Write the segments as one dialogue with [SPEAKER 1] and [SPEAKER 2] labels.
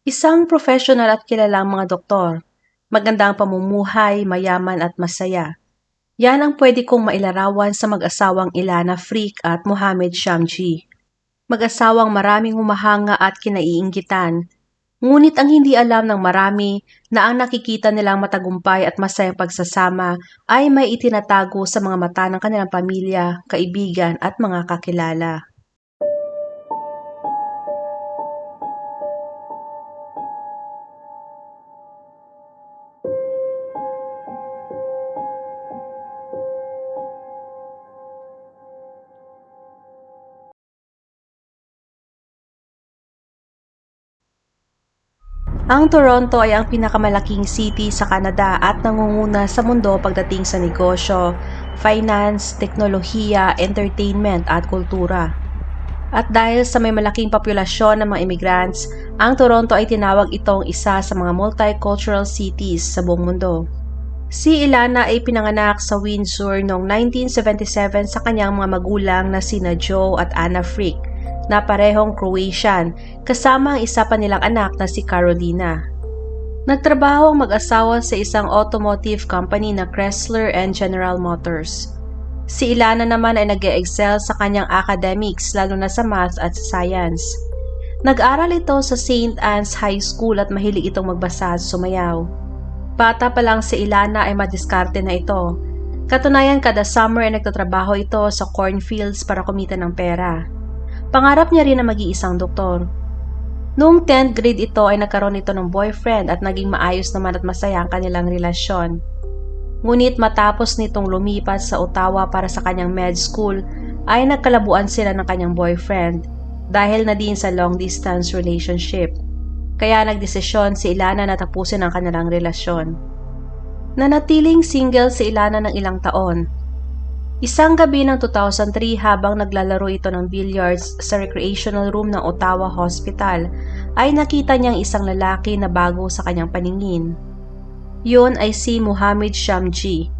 [SPEAKER 1] Isang professional at kilalang mga doktor. Magandang pamumuhay, mayaman at masaya. Yan ang pwede kong mailarawan sa mag-asawang Ilana Freak at Mohamed Shamji. Mag-asawang maraming humahanga at kinaiinggitan. Ngunit ang hindi alam ng marami na ang nakikita nilang matagumpay at masayang pagsasama ay may itinatago sa mga mata ng kanilang pamilya, kaibigan at mga kakilala. Ang Toronto ay ang pinakamalaking city sa Canada at nangunguna sa mundo pagdating sa negosyo, finance, teknolohiya, entertainment at kultura. At dahil sa may malaking populasyon ng mga immigrants, ang Toronto ay tinawag itong isa sa mga multicultural cities sa buong mundo. Si Ilana ay pinanganak sa Windsor noong 1977 sa kanyang mga magulang na sina Joe at Anna Frick na parehong Croatian kasama ang isa pa nilang anak na si Carolina. Nagtrabaho ang mag-asawa sa isang automotive company na Chrysler and General Motors. Si Ilana naman ay nag excel sa kanyang academics lalo na sa math at science. Nag-aral ito sa St. Anne's High School at mahilig itong magbasa at sumayaw. Bata pa lang si Ilana ay madiskarte na ito. Katunayan kada summer ay nagtatrabaho ito sa cornfields para kumita ng pera. Pangarap niya rin na mag-iisang doktor. Noong 10th grade ito ay nagkaroon ito ng boyfriend at naging maayos naman at masaya ang kanilang relasyon. Ngunit matapos nitong lumipat sa Ottawa para sa kanyang med school, ay nagkalabuan sila ng kanyang boyfriend dahil na din sa long distance relationship. Kaya nagdesisyon si Ilana na tapusin ang kanilang relasyon. Nanatiling single si Ilana ng ilang taon Isang gabi ng 2003 habang naglalaro ito ng billiards sa recreational room ng Ottawa Hospital ay nakita niyang isang lalaki na bago sa kanyang paningin. Yun ay si Muhammad Shamji,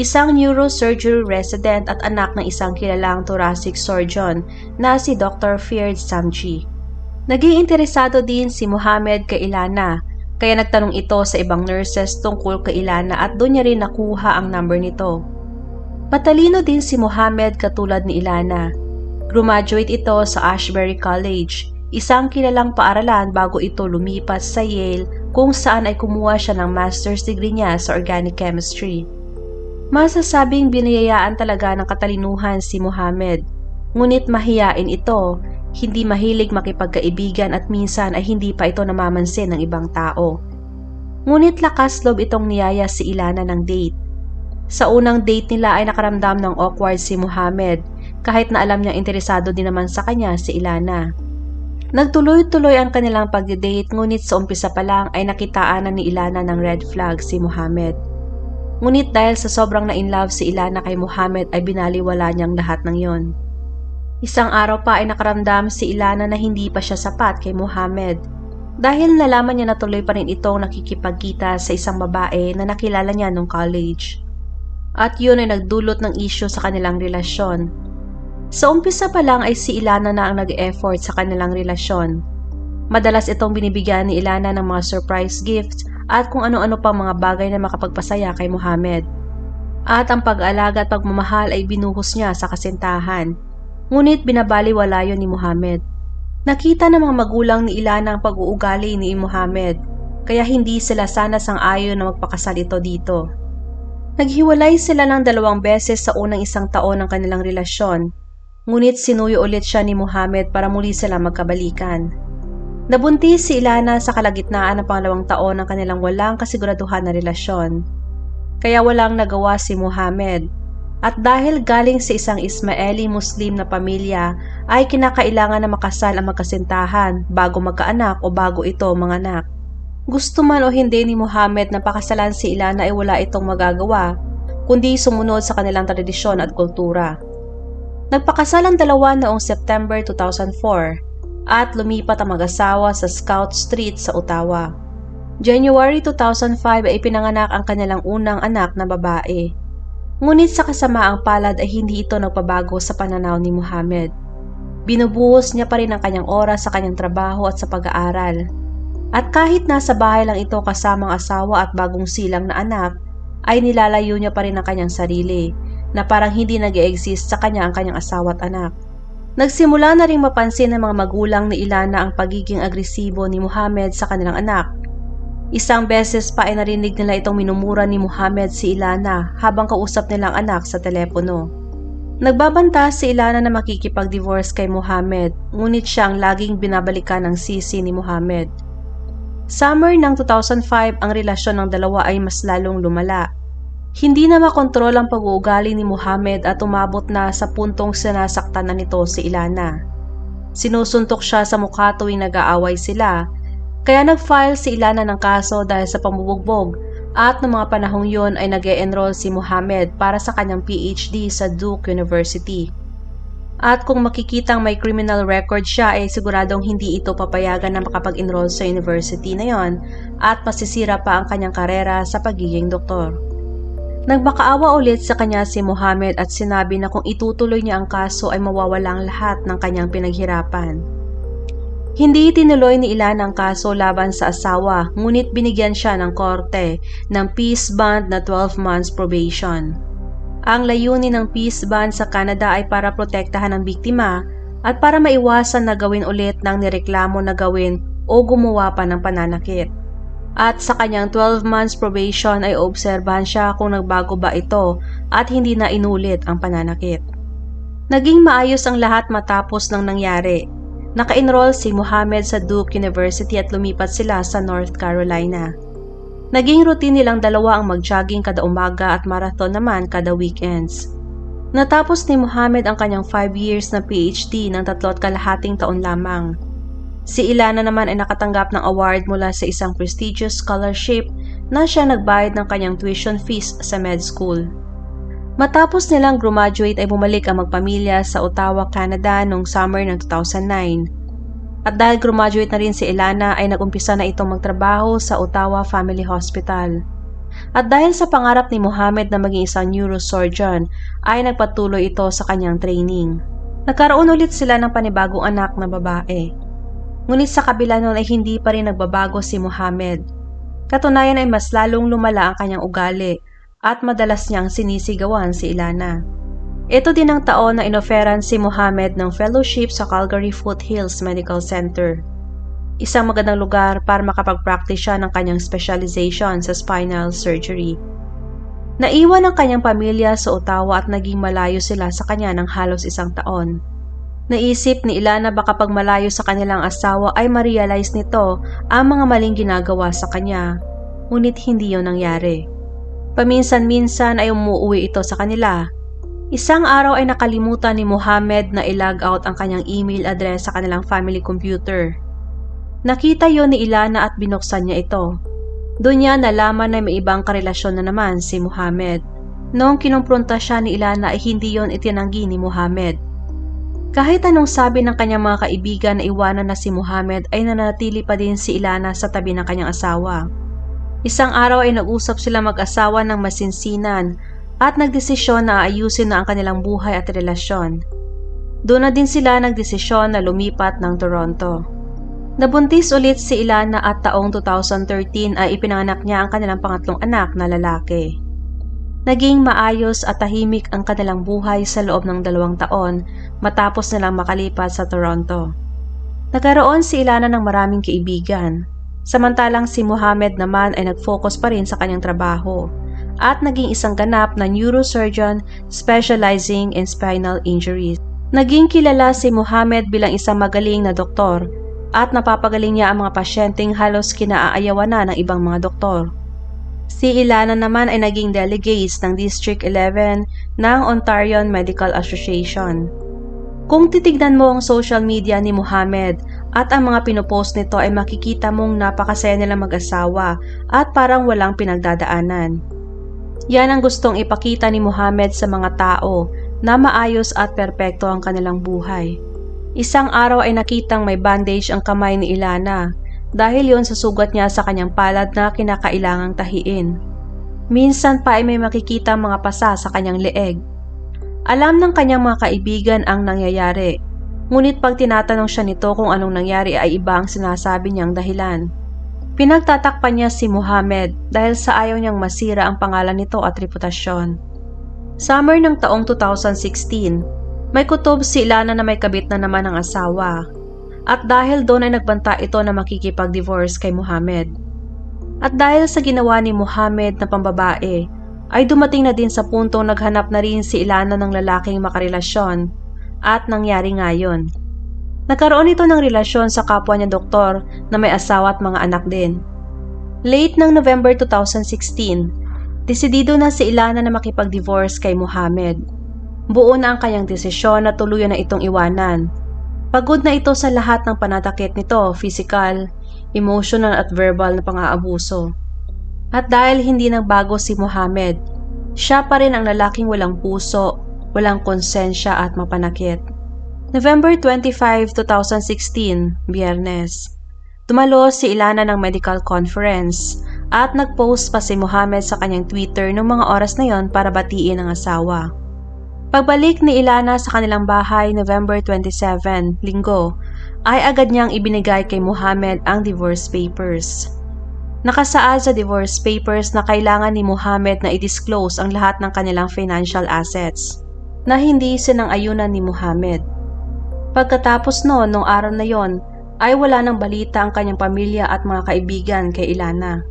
[SPEAKER 1] isang neurosurgery resident at anak ng isang kilalang thoracic surgeon na si Dr. Feared Samji. Naging interesado din si Muhammad kay Ilana kaya nagtanong ito sa ibang nurses tungkol kay Ilana at doon niya rin nakuha ang number nito. Matalino din si Mohammed katulad ni Ilana. Graduate ito sa Ashbury College, isang kilalang paaralan bago ito lumipat sa Yale kung saan ay kumuha siya ng master's degree niya sa organic chemistry. Masasabing binayayaan talaga ng katalinuhan si Mohammed, ngunit mahiyain ito, hindi mahilig makipagkaibigan at minsan ay hindi pa ito namamansin ng ibang tao. Ngunit lakas loob itong niyaya si Ilana ng date sa unang date nila ay nakaramdam ng awkward si Muhammad kahit na alam niyang interesado din naman sa kanya si Ilana. Nagtuloy-tuloy ang kanilang pag-date ngunit sa umpisa pa lang ay nakitaan na ni Ilana ng red flag si Muhammad. Ngunit dahil sa sobrang na-inlove si Ilana kay Muhammad ay binaliwala niyang lahat ng yon. Isang araw pa ay nakaramdam si Ilana na hindi pa siya sapat kay Muhammad dahil nalaman niya na tuloy pa rin itong nakikipagkita sa isang babae na nakilala niya nung college at yun ay nagdulot ng isyo sa kanilang relasyon. Sa umpisa pa lang ay si Ilana na ang nag-effort sa kanilang relasyon. Madalas itong binibigyan ni Ilana ng mga surprise gifts at kung ano-ano pang mga bagay na makapagpasaya kay Muhammad. At ang pag-alaga at pagmamahal ay binuhos niya sa kasintahan. Ngunit binabaliwala yon ni Muhammad. Nakita ng mga magulang ni Ilana ang pag-uugali ni Muhammad, kaya hindi sila sana sang-ayon na magpakasal ito dito. Naghiwalay sila ng dalawang beses sa unang isang taon ng kanilang relasyon, ngunit sinuyo ulit siya ni Muhammad para muli sila magkabalikan. Nabuntis si Ilana sa kalagitnaan ng pangalawang taon ng kanilang walang kasiguraduhan na relasyon. Kaya walang nagawa si Muhammad. At dahil galing sa isang Ismaili Muslim na pamilya, ay kinakailangan na makasal ang magkasintahan bago magkaanak o bago ito manganak. Gusto man o hindi ni Muhammad na pakasalan si Ilana ay wala itong magagawa, kundi sumunod sa kanilang tradisyon at kultura. Nagpakasal ang dalawa noong September 2004 at lumipat ang mag-asawa sa Scout Street sa Ottawa. January 2005 ay pinanganak ang kanilang unang anak na babae. Ngunit sa kasamaang palad ay hindi ito nagpabago sa pananaw ni Muhammad. Binubuhos niya pa rin ang kanyang oras sa kanyang trabaho at sa pag-aaral At kahit nasa bahay lang ito kasamang asawa at bagong silang na anak, ay nilalayo niya pa rin ang kanyang sarili na parang hindi nag exist sa kanya ang kanyang asawa at anak. Nagsimula na rin mapansin ng mga magulang ni Ilana ang pagiging agresibo ni Muhammad sa kanilang anak. Isang beses pa ay narinig nila itong minumura ni Muhammad si Ilana habang kausap nilang anak sa telepono. Nagbabanta si Ilana na makikipag-divorce kay Muhammad, ngunit siyang laging binabalikan ng sisi ni Muhammad. Summer ng 2005 ang relasyon ng dalawa ay mas lalong lumala. Hindi na makontrol ang pag-uugali ni Muhammad at umabot na sa puntong sinasaktan na nito si Ilana. Sinusuntok siya sa mukha tuwing nag-aaway sila, kaya nag-file si Ilana ng kaso dahil sa pambubugbog at noong mga panahong yon ay nag enroll si Muhammad para sa kanyang PhD sa Duke University. At kung makikitang may criminal record siya ay siguradong hindi ito papayagan na makapag-enroll sa university na yon at masisira pa ang kanyang karera sa pagiging doktor. Nagmakaawa ulit sa kanya si Muhammad at sinabi na kung itutuloy niya ang kaso ay mawawala ang lahat ng kanyang pinaghirapan. Hindi tinuloy ni Ilan ang kaso laban sa asawa ngunit binigyan siya ng korte ng peace bond na 12 months probation. Ang layunin ng peace bond sa Canada ay para protektahan ang biktima at para maiwasan na gawin ulit ng nireklamo na gawin o gumawa pa ng pananakit. At sa kanyang 12 months probation ay obserbahan siya kung nagbago ba ito at hindi na inulit ang pananakit. Naging maayos ang lahat matapos ng nangyari. Naka-enroll si Muhammad sa Duke University at lumipat sila sa North Carolina. Naging routine nilang dalawa ang mag-jogging kada umaga at marathon naman kada weekends. Natapos ni Muhammad ang kanyang 5 years na PhD ng tatlo at kalahating taon lamang. Si Ilana naman ay nakatanggap ng award mula sa isang prestigious scholarship na siya nagbayad ng kanyang tuition fees sa med school. Matapos nilang graduate ay bumalik ang magpamilya sa Ottawa, Canada noong summer ng 2009. At dahil graduate na rin si Ilana ay nagumpisa na itong magtrabaho sa Ottawa Family Hospital. At dahil sa pangarap ni Mohammed na maging isang neurosurgeon ay nagpatuloy ito sa kanyang training. Nagkaroon ulit sila ng panibagong anak na babae. Ngunit sa kabila noon ay hindi pa rin nagbabago si Muhammad. Katunayan ay mas lalong lumala ang kanyang ugali at madalas niyang sinisigawan si Ilana. Ito din ang taon na inoferan si Muhammad ng fellowship sa Calgary Foothills Medical Center. Isang magandang lugar para makapag-practice siya ng kanyang specialization sa spinal surgery. Naiwan ang kanyang pamilya sa Ottawa at naging malayo sila sa kanya ng halos isang taon. Naisip ni Ilana baka pag malayo sa kanilang asawa ay ma-realize nito ang mga maling ginagawa sa kanya. Ngunit hindi yon nangyari. Paminsan-minsan ay umuwi ito sa kanila. Isang araw ay nakalimutan ni Muhammad na i-log out ang kanyang email address sa kanilang family computer. Nakita yon ni Ilana at binuksan niya ito. Doon niya nalaman na may ibang karelasyon na naman si Muhammad. Noong kinumpronta siya ni Ilana ay hindi yon itinanggi ni Muhammad. Kahit anong sabi ng kanyang mga kaibigan na iwanan na si Muhammad ay nanatili pa din si Ilana sa tabi ng kanyang asawa. Isang araw ay nag-usap sila mag-asawa ng masinsinan at nagdesisyon na ayusin na ang kanilang buhay at relasyon. Doon na din sila nagdesisyon na lumipat ng Toronto. Nabuntis ulit si Ilana at taong 2013 ay ipinanganak niya ang kanilang pangatlong anak na lalaki. Naging maayos at tahimik ang kanilang buhay sa loob ng dalawang taon matapos nilang makalipat sa Toronto. Nagkaroon si Ilana ng maraming kaibigan, samantalang si Muhammad naman ay nag-focus pa rin sa kanyang trabaho at naging isang ganap na neurosurgeon specializing in spinal injuries. Naging kilala si Muhammad bilang isang magaling na doktor at napapagaling niya ang mga pasyenteng halos kinaayawan na ng ibang mga doktor. Si Ilana naman ay naging delegates ng District 11 ng Ontario Medical Association. Kung titignan mo ang social media ni Muhammad at ang mga pinopost nito ay makikita mong napakasaya nilang mag-asawa at parang walang pinagdadaanan. Yan ang gustong ipakita ni Muhammad sa mga tao na maayos at perpekto ang kanilang buhay. Isang araw ay nakitang may bandage ang kamay ni Ilana dahil yon sa sugat niya sa kanyang palad na kinakailangang tahiin. Minsan pa ay may makikita mga pasa sa kanyang leeg. Alam ng kanyang mga kaibigan ang nangyayari, ngunit pag tinatanong siya nito kung anong nangyari ay iba ang sinasabi niyang dahilan. Pinagtatakpan niya si Muhammad dahil sa ayaw niyang masira ang pangalan nito at reputasyon. Summer ng taong 2016, may kutob si Ilana na may kabit na naman ang asawa. At dahil doon ay nagbanta ito na makikipag-divorce kay Muhammad. At dahil sa ginawa ni Muhammad na pambabae, ay dumating na din sa puntong naghanap na rin si Ilana ng lalaking makarelasyon at nangyari ngayon. Nagkaroon ito ng relasyon sa kapwa niya doktor na may asawa at mga anak din. Late ng November 2016, desidido na si Ilana na makipag-divorce kay Muhammad. Buo na ang kanyang desisyon na tuluyan na itong iwanan. Pagod na ito sa lahat ng panatakit nito, physical, emotional at verbal na pang-aabuso. At dahil hindi nagbago si Muhammad, siya pa rin ang lalaking walang puso, walang konsensya at mapanakit. November 25, 2016, Biyernes. Dumalo si Ilana ng medical conference at nag-post pa si Muhammad sa kanyang Twitter noong mga oras na yon para batiin ang asawa. Pagbalik ni Ilana sa kanilang bahay November 27, linggo, ay agad niyang ibinigay kay Muhammad ang divorce papers. Nakasaad sa divorce papers na kailangan ni Muhammad na i-disclose ang lahat ng kanilang financial assets na hindi sinang-ayunan ni Muhammad. Pagkatapos noon, nung araw na yon, ay wala nang balita ang kanyang pamilya at mga kaibigan kay Ilana.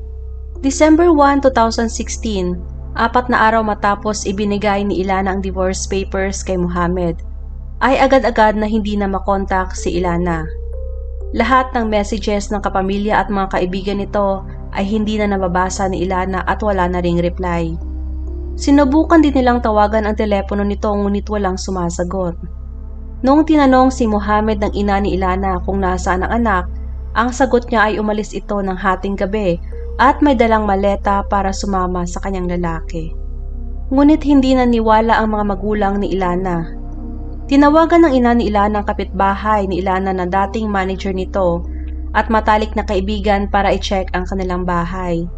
[SPEAKER 1] December 1, 2016, apat na araw matapos ibinigay ni Ilana ang divorce papers kay Muhammad, ay agad-agad na hindi na makontak si Ilana. Lahat ng messages ng kapamilya at mga kaibigan nito ay hindi na nababasa ni Ilana at wala na ring reply. Sinubukan din nilang tawagan ang telepono nito ngunit walang sumasagot. Noong tinanong si Muhammad ng ina ni Ilana kung nasaan ang anak, ang sagot niya ay umalis ito ng hating gabi at may dalang maleta para sumama sa kanyang lalaki. Ngunit hindi naniwala ang mga magulang ni Ilana. Tinawagan ng ina ni Ilana ang kapitbahay ni Ilana na dating manager nito at matalik na kaibigan para i-check ang kanilang bahay.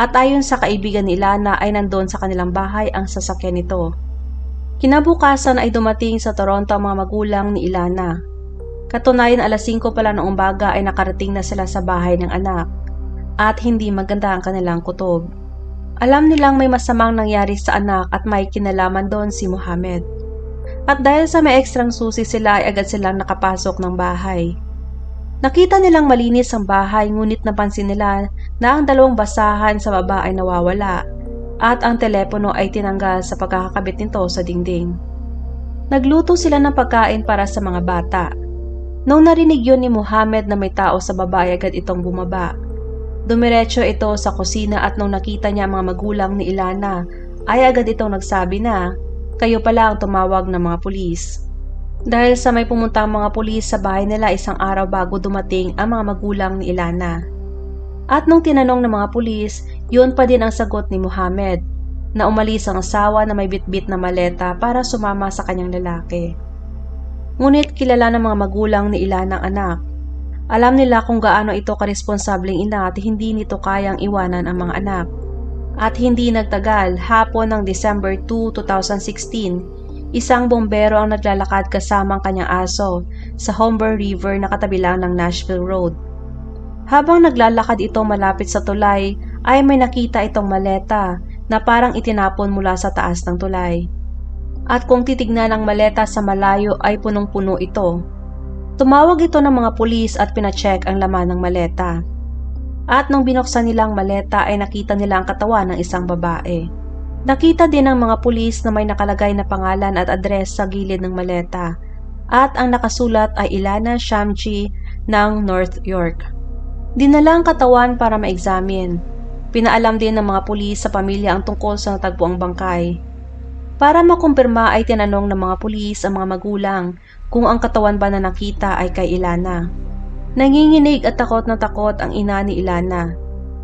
[SPEAKER 1] At ayon sa kaibigan ni Ilana ay nandoon sa kanilang bahay ang sasakyan nito. Kinabukasan ay dumating sa Toronto ang mga magulang ni Ilana. Katunayan alas 5 pala noong umaga ay nakarating na sila sa bahay ng anak at hindi maganda ang kanilang kutob. Alam nilang may masamang nangyari sa anak at may kinalaman doon si Muhammad. At dahil sa may ekstrang susi sila ay agad silang nakapasok ng bahay. Nakita nilang malinis ang bahay ngunit napansin nila na ang dalawang basahan sa baba ay nawawala at ang telepono ay tinanggal sa pagkakakabit nito sa dingding. Nagluto sila ng pagkain para sa mga bata. Nung narinig yun ni Muhammad na may tao sa baba ay agad itong bumaba. Dumiretso ito sa kusina at nung nakita niya ang mga magulang ni Ilana ay agad itong nagsabi na kayo pala ang tumawag ng mga pulis. Dahil sa may pumunta ang mga pulis sa bahay nila isang araw bago dumating ang mga magulang ni Ilana. At nung tinanong ng mga pulis, yun pa din ang sagot ni Muhammad, na umalis ang asawa na may bitbit na maleta para sumama sa kanyang lalaki. Ngunit kilala ng mga magulang ni Ilan ang anak. Alam nila kung gaano ito karesponsabling ina at hindi nito kayang iwanan ang mga anak. At hindi nagtagal, hapon ng December 2, 2016, isang bombero ang naglalakad kasama ang kanyang aso sa Humber River na katabi ng Nashville Road. Habang naglalakad ito malapit sa tulay, ay may nakita itong maleta na parang itinapon mula sa taas ng tulay. At kung titignan ang maleta sa malayo ay punong-puno ito. Tumawag ito ng mga pulis at pinacheck ang laman ng maleta. At nung binuksan nila ang maleta ay nakita nila ang katawan ng isang babae. Nakita din ng mga pulis na may nakalagay na pangalan at address sa gilid ng maleta at ang nakasulat ay Ilana Shamji ng North York. Dinala ang katawan para ma-examine. Pinaalam din ng mga pulis sa pamilya ang tungkol sa natagpuang bangkay. Para makumpirma ay tinanong ng mga pulis ang mga magulang kung ang katawan ba na nakita ay kay Ilana. Nanginginig at takot na takot ang ina ni Ilana.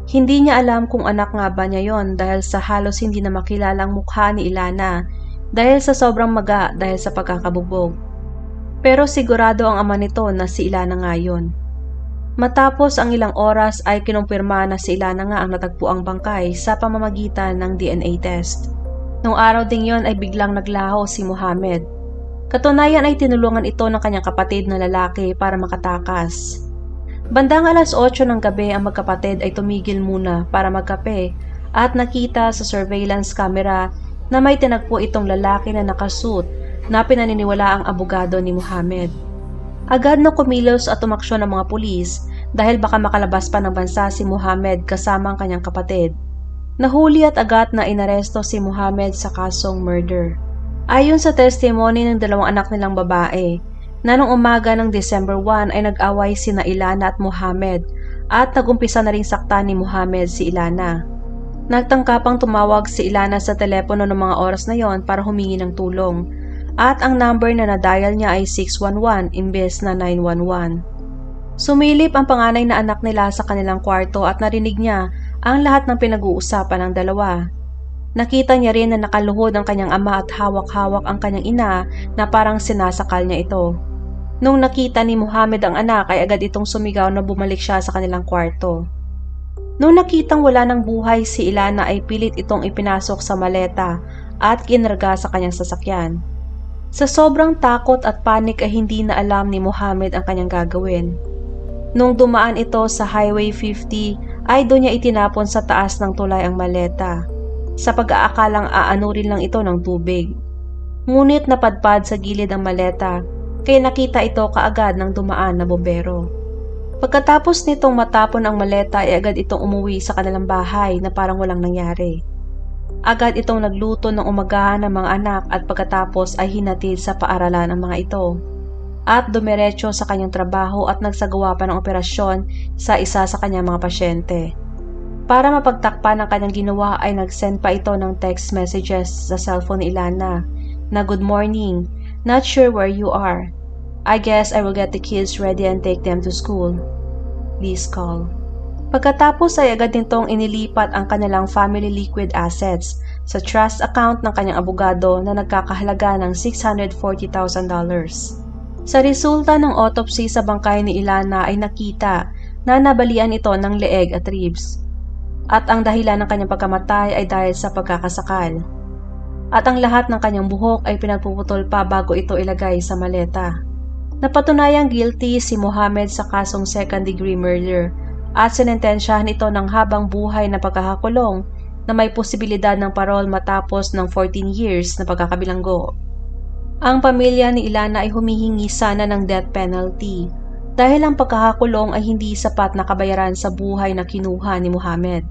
[SPEAKER 1] Hindi niya alam kung anak nga ba niya yon dahil sa halos hindi na makilalang mukha ni Ilana dahil sa sobrang maga dahil sa pagkakabugbog. Pero sigurado ang ama nito na si Ilana nga yun. Matapos ang ilang oras ay kinumpirma na si Ilana nga ang natagpuang bangkay sa pamamagitan ng DNA test. Nung araw ding yon ay biglang naglaho si Muhammad. Katunayan ay tinulungan ito ng kanyang kapatid na lalaki para makatakas. Bandang alas 8 ng gabi ang magkapatid ay tumigil muna para magkape at nakita sa surveillance camera na may tinagpo itong lalaki na nakasuit na pinaniniwala ang abogado ni Muhammad. Agad na kumilos at tumaksyon ng mga pulis dahil baka makalabas pa ng bansa si Muhammad kasama ang kanyang kapatid. Nahuli at agad na inaresto si Muhammad sa kasong murder. Ayon sa testimony ng dalawang anak nilang babae, na nung umaga ng December 1 ay nag-away sina Ilana at Muhammad at nagumpisa na ring sakta ni Muhammad si Ilana. Nagtangkapang tumawag si Ilana sa telepono ng mga oras na yon para humingi ng tulong at ang number na na-dial niya ay 611 imbes na 911. Sumilip ang panganay na anak nila sa kanilang kwarto at narinig niya ang lahat ng pinag-uusapan ng dalawa. Nakita niya rin na nakaluhod ang kanyang ama at hawak-hawak ang kanyang ina na parang sinasakal niya ito. Nung nakita ni Muhammad ang anak ay agad itong sumigaw na bumalik siya sa kanilang kwarto. Nung nakitang wala ng buhay si Ilana ay pilit itong ipinasok sa maleta at kinarga sa kanyang sasakyan. Sa sobrang takot at panik ay hindi na alam ni Muhammad ang kanyang gagawin. Nung dumaan ito sa Highway 50 ay doon niya itinapon sa taas ng tulay ang maleta sa pag-aakalang aanurin lang ito ng tubig. Ngunit napadpad sa gilid ang maleta kaya nakita ito kaagad ng dumaan na bombero. Pagkatapos nitong matapon ang maleta ay agad itong umuwi sa kanilang bahay na parang walang nangyari. Agad itong nagluto ng umagahan ng mga anak at pagkatapos ay hinatid sa paaralan ang mga ito. At dumiretso sa kanyang trabaho at nagsagawa pa ng operasyon sa isa sa kanyang mga pasyente. Para mapagtakpan ang kanyang ginawa ay nag-send pa ito ng text messages sa cellphone ni Ilana na Good morning, not sure where you are. I guess I will get the kids ready and take them to school. Please call. Pagkatapos ay agad nitong inilipat ang kanilang family liquid assets sa trust account ng kanyang abogado na nagkakahalaga ng $640,000. Sa resulta ng autopsy sa bangkay ni Ilana ay nakita na nabalian ito ng leeg at ribs. At ang dahilan ng kanyang pagkamatay ay dahil sa pagkakasakal. At ang lahat ng kanyang buhok ay pinagpuputol pa bago ito ilagay sa maleta. Napatunayang guilty si Mohammed sa kasong second degree murder at sinentensyahan ito ng habang buhay na pagkakakulong na may posibilidad ng parol matapos ng 14 years na pagkakabilanggo. Ang pamilya ni Ilana ay humihingi sana ng death penalty dahil ang pagkakakulong ay hindi sapat na kabayaran sa buhay na kinuha ni Muhammad.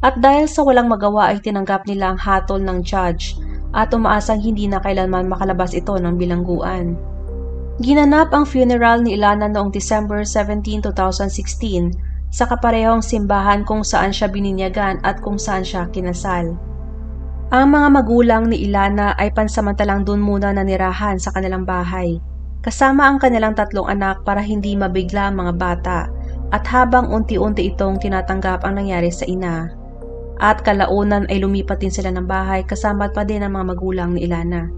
[SPEAKER 1] At dahil sa walang magawa ay tinanggap nila ang hatol ng judge at umaasang hindi na kailanman makalabas ito ng bilangguan. Ginanap ang funeral ni Ilana noong December 17, 2016 sa kaparehong simbahan kung saan siya bininyagan at kung saan siya kinasal. Ang mga magulang ni Ilana ay pansamantalang doon muna nanirahan sa kanilang bahay, kasama ang kanilang tatlong anak para hindi mabigla ang mga bata at habang unti-unti itong tinatanggap ang nangyari sa ina. At kalaunan ay lumipat din sila ng bahay kasama pa din ang mga magulang ni Ilana.